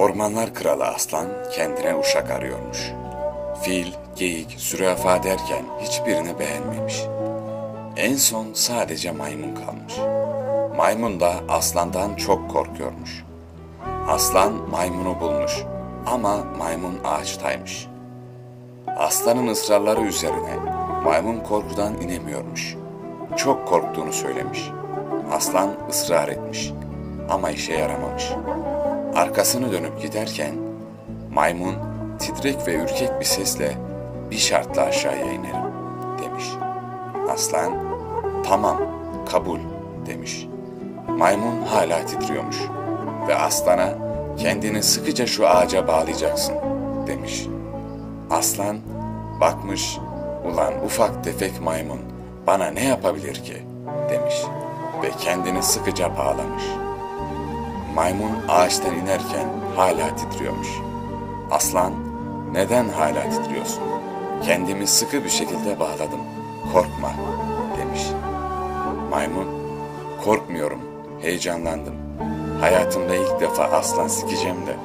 Ormanlar kralı aslan kendine uşak arıyormuş. Fil, geyik, zürafa derken hiçbirini beğenmemiş. En son sadece maymun kalmış. Maymun da aslandan çok korkuyormuş. Aslan maymunu bulmuş ama maymun ağaçtaymış. Aslanın ısrarları üzerine maymun korkudan inemiyormuş. Çok korktuğunu söylemiş. Aslan ısrar etmiş ama işe yaramamış. Arkasını dönüp giderken maymun titrek ve ürkek bir sesle bir şartla aşağıya inerim demiş. Aslan tamam kabul demiş. Maymun hala titriyormuş ve aslana kendini sıkıca şu ağaca bağlayacaksın demiş. Aslan bakmış ulan ufak tefek maymun bana ne yapabilir ki demiş ve kendini sıkıca bağlamış. Maymun ağaçtan inerken hala titriyormuş. Aslan, neden hala titriyorsun? Kendimi sıkı bir şekilde bağladım. Korkma, demiş. Maymun, korkmuyorum, heyecanlandım. Hayatımda ilk defa aslan sikeceğim de